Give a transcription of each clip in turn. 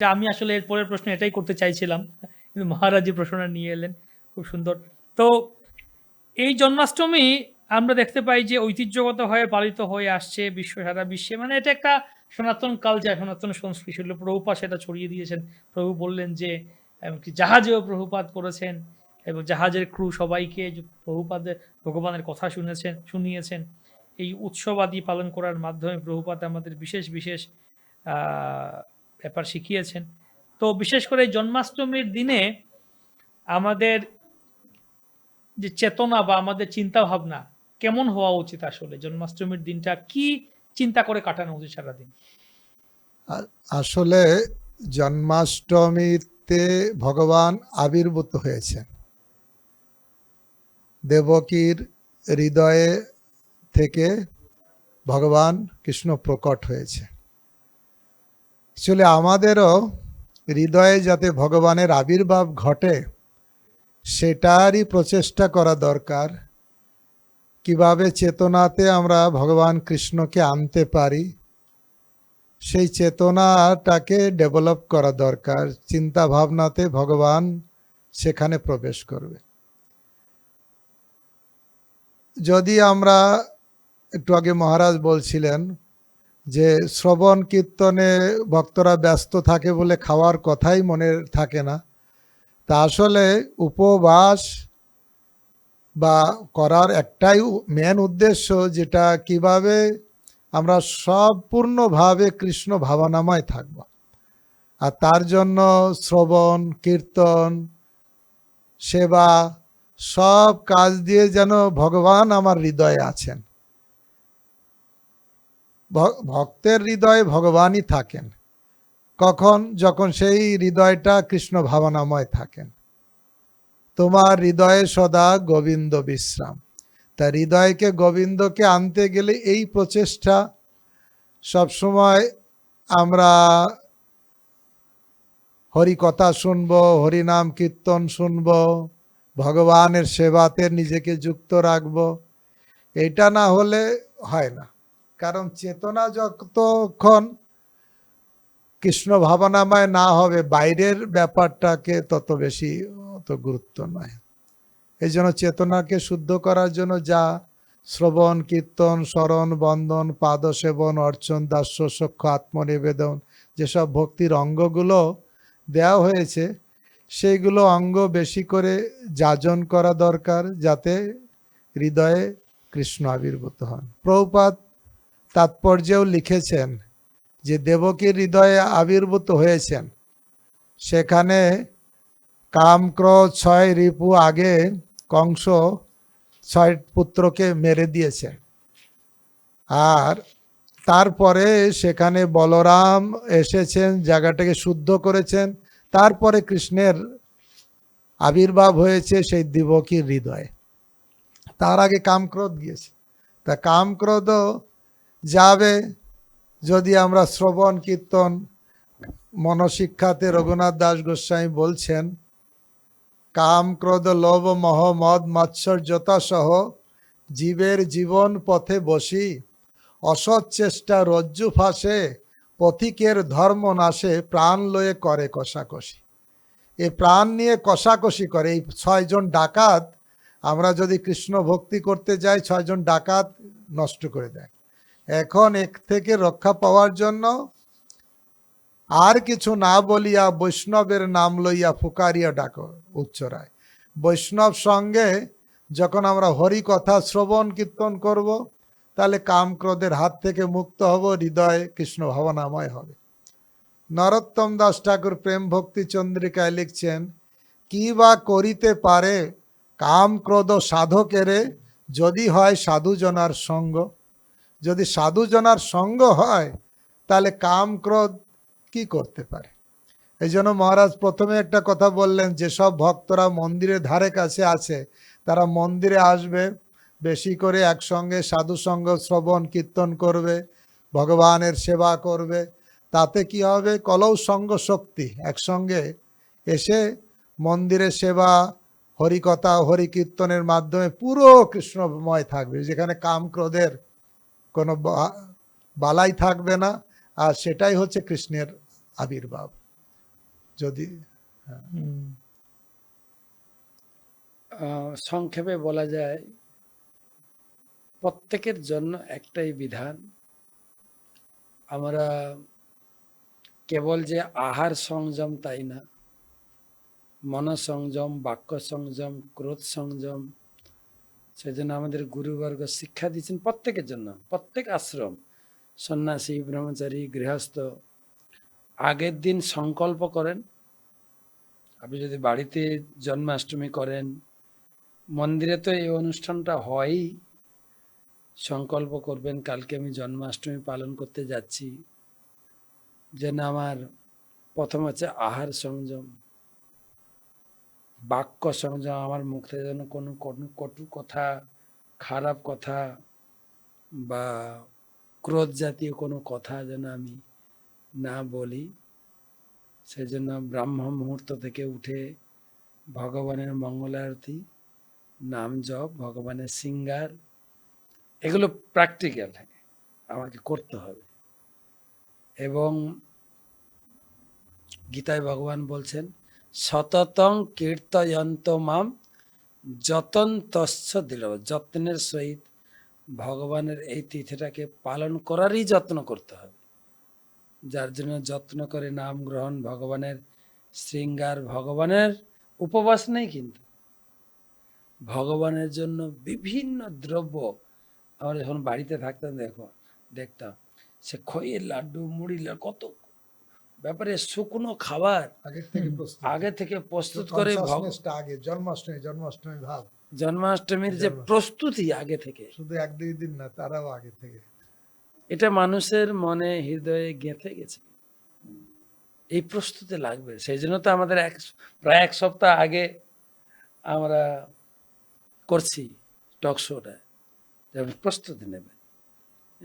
আমি আসলে এর পরের প্রশ্ন এটাই করতে চাইছিলাম। কিন্তু মহারাজ প্রশ্নটা নিয়ে এলেন, খুব সুন্দর। তো এই জন্মাষ্টমী আমরা দেখতে পাই যে ঐতিহ্যগতভাবে পালিত হয়ে আসছে বিশ্ব সারা বিশ্বে। মানে এটা একটা সনাতন কালচার সনাতন সংস্কৃতি ছিল। প্রভুপাত সেটা ছড়িয়ে দিয়েছেন। প্রভু বললেন যে, এমনকি জাহাজেও প্রভুপাত করেছেন এবং জাহাজের ক্রু সবাইকে প্রভুপাদের ভগবানের কথা শুনেছেন, শুনিয়েছেন। এই উৎসবাদি পালন করার মাধ্যমে প্রভুপাত আমাদের বিশেষ বিশেষ ব্যাপার শিখিয়েছেন। তো বিশেষ করে জন্মাষ্টমীর দিনে আমাদের যে চেতনা বা আমাদের চিন্তা ভাবনা কেমন হওয়া উচিত আসলে? জন্মাষ্টমীর দিনটা কি চিন্তা করে কাটানো উচিত সারাদিন? আসলে জন্মাষ্টমীতে ভগবান আবির্ভূত হয়েছেন। দেবকীর হৃদয়ে থেকে ভগবান কৃষ্ণ প্রকট হয়েছে। আসলে আমাদেরও হৃদয়ে যাতে ভগবানের আবির্ভাব ঘটে, সেটারই প্রচেষ্টা করা দরকার। কীভাবে চেতনাতে আমরা ভগবান কৃষ্ণকে আনতে পারি, সেই চেতনাটাকে ডেভেলপ করা দরকার। চিন্তা ভাবনাতে ভগবান সেখানে প্রবেশ করবে। যদি আমরা একটু আগে মহারাজ বলছিলেন যে শ্রবণ কীর্তনে ভক্তরা ব্যস্ত থাকে বলে খাওয়ার কথাই মনে থাকে না। তা আসলে উপবাস বা করার একটাই মেন উদ্দেশ্য যেটা কীভাবে আমরা সম্পূর্ণভাবে কৃষ্ণ ভাবনাময় থাকব। আর তার জন্য শ্রবণ, কীর্তন, সেবা সব কাজ দিয়ে যেন ভগবান আমার হৃদয়ে আছেন। ভক্তের হৃদয়ে ভগবানই থাকেন। কখন? যখন সেই হৃদয়টা কৃষ্ণ ভাবনাময় থাকেন। তোমার হৃদয়ে সদা গোবিন্দ বিশ্রাম। তা হৃদয়কে, গোবিন্দকে আনতে গেলে এই প্রচেষ্টা সবসময় আমরা হরি কথা শুনব, হরিনাম কীর্তন শুনব, ভগবানের সেবাতে নিজেকে যুক্ত রাখব। এটা না হলে হয় না। কারণ চেতনা যতক্ষণ কৃষ্ণ ভাবনাময় না হবে, বাইরের ব্যাপারটাকে তত বেশি, অত গুরুত্ব নয়। এই জন্য চেতনাকে শুদ্ধ করার জন্য যা শ্রবণ, কীর্তন, স্মরণ বন্দন পাদ সেবন অর্চন, দাস্য, সক্ষ, আত্মনিবেদন যেসব ভক্তির অঙ্গগুলো দেওয়া হয়েছে, সেইগুলো অঙ্গ বেশি করে যাজন করা দরকার যাতে হৃদয়ে কৃষ্ণ আবির্ভূত হন। প্রভুপাত তাৎপর্যেও লিখেছেন যে দেবকীর হৃদয়ে আবির্ভূত হয়েছেন। সেখানে কাম ক্রোধ ছয় রিপু আগে কংস ছয় পুত্রকে মেরে দিয়েছে। আর তারপরে সেখানে বলরাম এসেছেন, জায়গাটাকে শুদ্ধ করেছেন। তারপরে কৃষ্ণের আবির্ভাব হয়েছে সেই দিবকীর হৃদয়ে। তার আগে কামক্রোধ গিয়েছে। তা কামক্রোধও যাবে যদি আমরা শ্রবণ, কীর্তন, মনশিক্ষাতে রঘুনাথ দাস গোস্বামী বলছেন, কাম ক্রোধ লোভ মহ মদ মাৎসর্যতা সহ জীবের জীবন পথে বসি। অসৎ চেষ্টা রজ্জু ফাঁসে, পথিকের ধর্ম নাশে, প্রাণ লয়ে করে কষাকষি। এই প্রাণ নিয়ে কষাকষি করে, এই ছয়জন ডাকাত, আমরা যদি কৃষ্ণ ভক্তি করতে যাই ছয়জন ডাকাত নষ্ট করে দেয়। এখন এক থেকে রক্ষা পাওয়ার জন্য আর কিছু না বলিয়া বৈষ্ণবের নাম লইয়া ফুকারিয়া ডাকো, উচ্চরায়। বৈষ্ণব সঙ্গে যখন আমরা হরি কথা শ্রবণ কীর্তন করব, তাহলে কাম ক্রোধের হাত থেকে মুক্ত হব, হৃদয় কৃষ্ণ ভাবনাময় হবে। নরোত্তম দাস ঠাকুর প্রেম ভক্তি চন্দ্রিকায় লিখছেন, কি বা করিতে পারে কাম ক্রোধ সাধকেরে যদি হয় সাধুজনার সঙ্গ? যদি সাধুজনার সঙ্গ হয়, তাহলে কাম ক্রোধ কি করতে পারে? এই জন্য মহারাজ প্রথমে একটা কথা বললেন যেসব ভক্তরা মন্দিরের ধারে কাছে আছে, তারা মন্দিরে আসবে, বেশি করে একসঙ্গে সাধুসঙ্গ শ্রবণ, কীর্তন করবে, ভগবানের সেবা করবে। তাতে কি হবে? কলৌ সঙ্গ শক্তি একসঙ্গে এসে মন্দিরের সেবা, হরিকথা হরি কীর্তনের মাধ্যমে পুরো কৃষ্ণময় থাকবে, যেখানে কাম ক্রোধের কোনো বালাই থাকবে না। আর সেটাই হচ্ছে কৃষ্ণের আবির্ভাব। যদি আহ, সংক্ষেপে বলা যায় প্রত্যেকের জন্য একটাই বিধান। আমরা কেবল যে আহার সংযম তাই না। মন সংযম বাক্য সংযম ক্রোধ সংযম সেজন্য আমাদের গুরুবর্গ শিক্ষা দিয়েছেন প্রত্যেকের জন্য, প্রত্যেক আশ্রম। সন্ন্যাসী, ব্রহ্মচারী, গৃহস্থ, আগের দিন সংকল্প করেন। আপনি যদি বাড়িতে জন্মাষ্টমী করেন, মন্দিরে তো এই অনুষ্ঠানটা হয়ই। সংকল্প করবেন, কালকে আমি জন্মাষ্টমী পালন করতে যাচ্ছি। যেন আমার প্রথম হচ্ছে আহার সংযম। বাক্য সংযম, আমার মুখ থেকে যেন কোনো কটু কথা, খারাপ কথা বা ক্রোধ জাতীয় কোনো কথা যেন আমি না বলি, সেজন্য ব্রাহ্ম মুহূর্ত থেকে উঠে ভগবানের মঙ্গলারতি নাম জপ, ভগবানের সিঙ্গার, এগুলো প্র্যাকটিক্যাল আমাকে করতে হবে। এবং গীতায় ভগবান বলছেন সততং কীর্তয়ন্ত মাম যতন্তশ্চ দিল। যত্নের সহিত ভগবানের এই তিথিটাকে পালন করারই যত্ন করতে হবে। যার জন্য যত্ন করে নাম গ্রহণ ভগবানের, শৃঙ্গার ভগবানের উপবাস নেই কিন্তু। ভগবানের জন্য বিভিন্ন দ্রব্য আমরা যখন বাড়িতে থাকতাম, দেখো, দেখতাম, সে খইয়ের লাড্ডু মুড়ি কত ব্যাপারে শুকনো খাবার আগের থেকে আগে থেকে প্রস্তুত করে আগে জন্মাষ্টমী জন্মাষ্টমী ভাব। জন্মাষ্টমীর যে প্রস্তুতি আগে থেকে। শুধু এক দুই দিন না তারাও আগে থেকে। এটা মানুষের মনে হৃদয়ে গেঁথে গেছে। এই প্রস্তুতি লাগবে। সেই জন্য তো আমাদের এক প্রায় এক সপ্তাহ আগে আমরা করছি টক শোটা। প্রস্তুতি নেবে।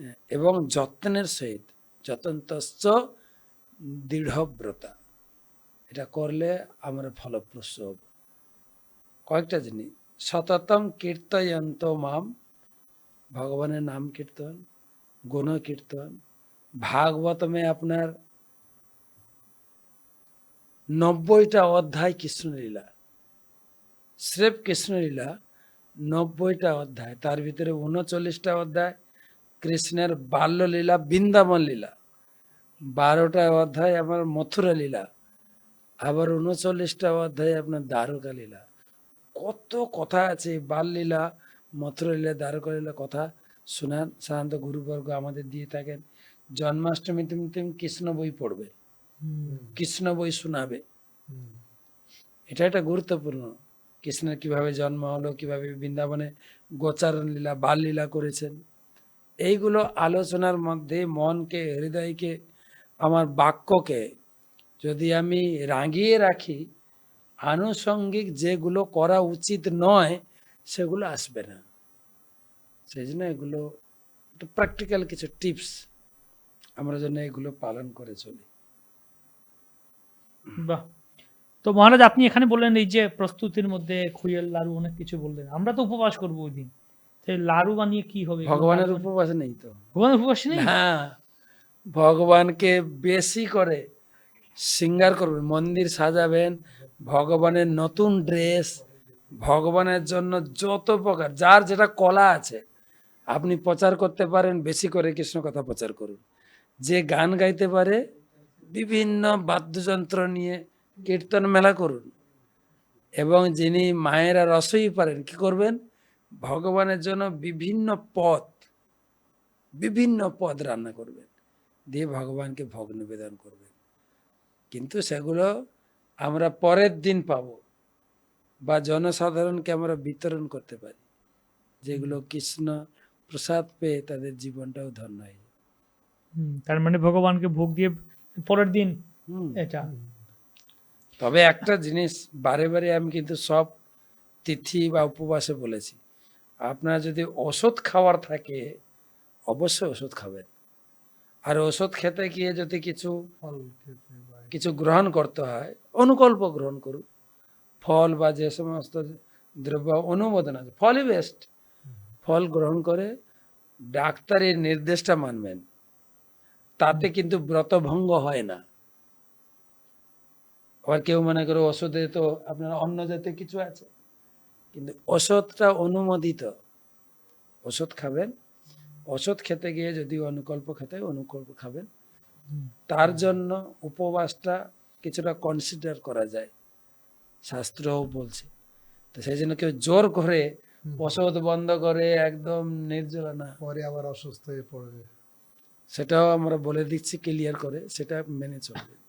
হ্যাঁ, এবং যত্নের সহিত যতন্তশ্চ দৃঢ়ব্রতা। এটা করলে আমরা ফলপ্রসূ হব। কয়েকটা জিনিস। সততম কীর্তয়ন্ত মাম। ভগবানের নাম কীর্তন, গুণ কীর্তন। ভাগবতমে আপনার নব্বইটা অধ্যায় কৃষ্ণলীলা। স্রেফ কৃষ্ণলীলা নব্বইটা অধ্যায়। তার ভিতরে উনচল্লিশটা অধ্যায়। কৃষ্ণের বাল্যলীলা, বৃন্দাবন লীলা। বারোটা অধ্যায় আমার মথুরা লীলা আবার উনচল্লিশটা অধ্যায় আপনার দ্বারকা লীলা। কত কথা আছে বাললীলা মথুরা লীলা দ্বারকা লীলা কথা। শোনান সাধারণত গুরুবর্গ আমাদের দিয়ে থাকেন জন্মাষ্টমী তুমি তুমি কৃষ্ণ বই পড়বে। কৃষ্ণ বই শোনাবে। এটা একটা গুরুত্বপূর্ণ। কৃষ্ণের কীভাবে জন্ম হলো কীভাবে বৃন্দাবনে গোচারণ লীলা বাল লীলা করেছেন। এইগুলো আলোচনার মধ্যে মনকে হৃদয়কে আমার বাক্যকে যদি আমি রাঙিয়ে রাখি আনুষঙ্গিক যেগুলো করা উচিত নয় সেগুলো আসবে না। সেই জন্য এগুলো একটু প্র্যাকটিক্যাল কিছু টিপস আমরা যেন এগুলো পালন করে চলি। বাহ! তো মহারাজ আপনি এখানে বললেন এই যে প্রস্তুতির মধ্যে খুইয়ের লাড়ু অনেক কিছু বললেন। আমরা তো উপবাস করব ওই দিন। সেই লাড়ু বানিয়ে কি হবে? ভগবানের উপবাস নেই তো। ভগবানের উপবাস নেই? না। ভগবানকে বেশি করে সিঙ্গার করবেন মন্দির সাজাবেন, ভগবানের নতুন ড্রেস, ভগবানের জন্য যত প্রকার, যার যেটা কলা আছে, আপনি প্রচার করতে পারেন, বেশি করে কৃষ্ণ কথা প্রচার করুন। যে গান গাইতে পারে, বিভিন্ন বাদ্যযন্ত্র নিয়ে কীর্তন মেলা করুন। এবং যিনি মায়েরা রসই পারেন, কি করবেন? ভগবানের জন্য বিভিন্ন পথ বিভিন্ন পদ রান্না করবেন। দিয়ে ভগবানকে ভোগ নিবেদন করবেন কিন্তু সেগুলো আমরা পরের দিন পাব বা জনসাধারণকে আমরা বিতরণ করতে পারি। যেগুলো কৃষ্ণ প্রসাদ পেয়ে তাদের জীবনটাও ধন্য হয়ে যায়। তার মানে ভগবানকে ভোগ দিয়ে পরের দিন এটা। তবে একটা জিনিস বারে বারে আমি কিন্তু সব তিথি বা উপবাসে বলেছি আপনার যদি ওষুধ খাওয়ার থাকে অবশ্যই ওষুধ খাবেন। আর ওষুধ খেতে গিয়ে যদি কিছু কিছু গ্রহণ করতে হয় অনুকল্প গ্রহণ করুন। ফল বা যে সমস্ত দ্রব্য অনুমোদন আছে ফলই বেস্ট ফল গ্রহণ করে ডাক্তারের নির্দেশটা মানবেন। তাতে কিন্তু ব্রতভঙ্গ হয় না। আবার কেউ মনে করে ওষুধে তো আপনার অন্য জাতীয় কিছু আছে। কিন্তু ওষুধটা অনুমোদিত। ওষুধ খাবেন ওষুধ খেতে গিয়ে যদি অনুকল্প খেতে অনুকল্প খাবেন। তার জন্য উপবাসটা কিছুটা কনসিডার করা যায়। শাস্ত্রও বলছে। তো সেই জন্য কেউ জোর করে ওষুধ বন্ধ করে একদম নির্জলা না। পরে আবার অসুস্থ হয়ে পড়বে। সেটাও আমরা বলে দিচ্ছি ক্লিয়ার করে। সেটা মেনে চলবে।